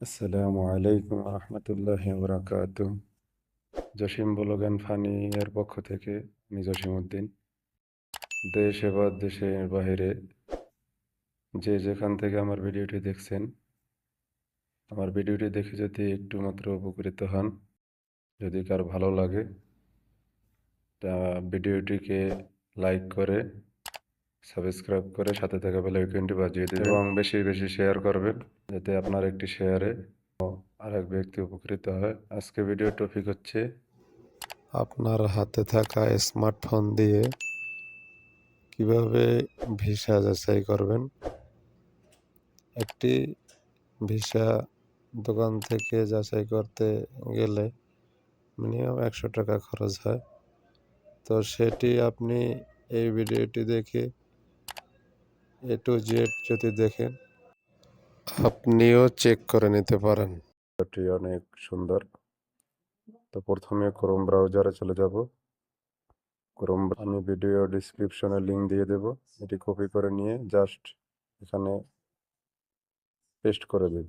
আসসালামু আলাইকুম রহমতুল্লাহ বরাকাত জসিম বলগান ফানি এর পক্ষ থেকে আমি জসিম উদ্দিন। দেশ এবার দেশের বাহিরে যে যেখান থেকে আমার ভিডিওটি দেখছেন, আমার ভিডিওটি দেখে যদি একটু মাত্র উপকৃত হন, যদি কার ভালো লাগে, তা ভিডিওটিকে লাইক করে সাবস্ক্রাইব করে সাথে থাকা বেল আইকনটি বাজিয়ে দেবেন। এবং বেশি বেশি শেয়ার করবেন। যাতে আপনার একটি শেয়ারে আরেক ব্যক্তি উপকৃত হয়। আজকে ভিডিও টপিক হচ্ছে আপনার হাতে থাকা স্মার্টফোন দিয়ে কীভাবে ভিসা যাচাই করবেন। একটি ভিসা দোকান থেকে যাচাই করতে গেলে মিনিমাম একশো টাকা খরচ হয়। তো সেটি আপনি এই ভিডিওটি দেখে এ টু জেড যদি দেখেন। আপনিও চেক করে নিতে পারেন। এটি অনেক সুন্দর। তো প্রথমে ক্রোম ব্রাউজারে চলে যাব। ক্রোম আমি ভিডিও ডিসক্রিপশনে লিংক দিয়ে দেব। এটি কপি করে নিয়ে জাস্ট এখানে পেস্ট করে দেব।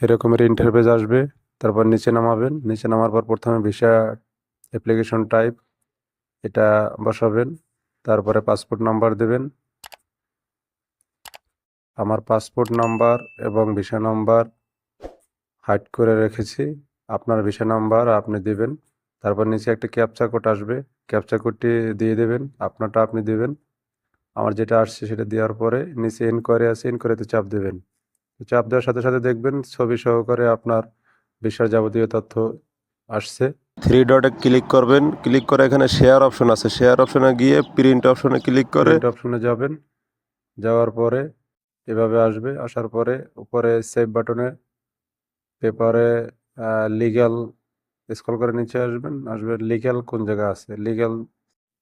এরকমের ইন্টারফেস আসবে। তারপর নিচে নামাবেন। নিচে নামার পর প্রথমে ভিসা অ্যাপ্লিকেশন টাইপ এটা বসাবেন। তারপরে পাসপোর্ট নাম্বার দেবেন। আমার পাসপোর্ট নাম্বার এবং ভিসা নাম্বার হাইড করে রেখেছি। আপনার ভিসা নাম্বার আপনি দেবেন। তারপর নিচে একটা ক্যাপচা কোড আসবে। ক্যাপচা কোডটি দিয়ে দেবেন। আপনারটা আপনি দেবেন। আমার যেটা আসছে সেটা দেওয়ার পরে নিচে এনকোয়ারি আছে এনকোয়ারিতে চাপ দেবেন। চাপ দেওয়ার সাথে সাথে দেখবেন ছবি সহকারে আপনার ভিসার যাবতীয় তথ্য আসছে। থ্রি ডটে ক্লিক করবেন ক্লিক করে এখানে শেয়ার অপশন আছে। শেয়ার অপশনে গিয়ে প্রিন্ট অপশনে ক্লিক করে অপশনে যাবেন, যাওয়ার পরে এভাবে আসবে, আসার পরে উপরে সেভ বাটনে পেপারে লিগ্যাল স্ক্রল করে নিচে আসবেন, আসবে লিগ্যাল কোন জায়গায় আছে? লিগ্যাল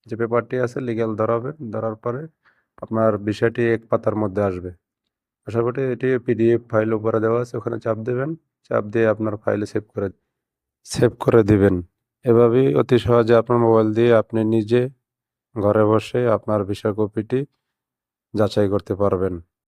যে পেপারটি আছে লিগ্যাল ধরাবেন, ধরার পরে আপনার বিষয়টি এক পাতার মধ্যে আসবে। আসার পরে এটি পিডিএফ ফাইল উপরে দেওয়া আছে, ওখানে চাপ দেবেন, চাপ দিয়ে আপনার ফাইলে সেভ করে সেভ করে দিবেন। এভাবেই অতি সহজে আপনার মোবাইল দিয়ে আপনি নিজে ঘরে বসে আপনার বিষয় কপিটি যাচাই করতে পারবেন।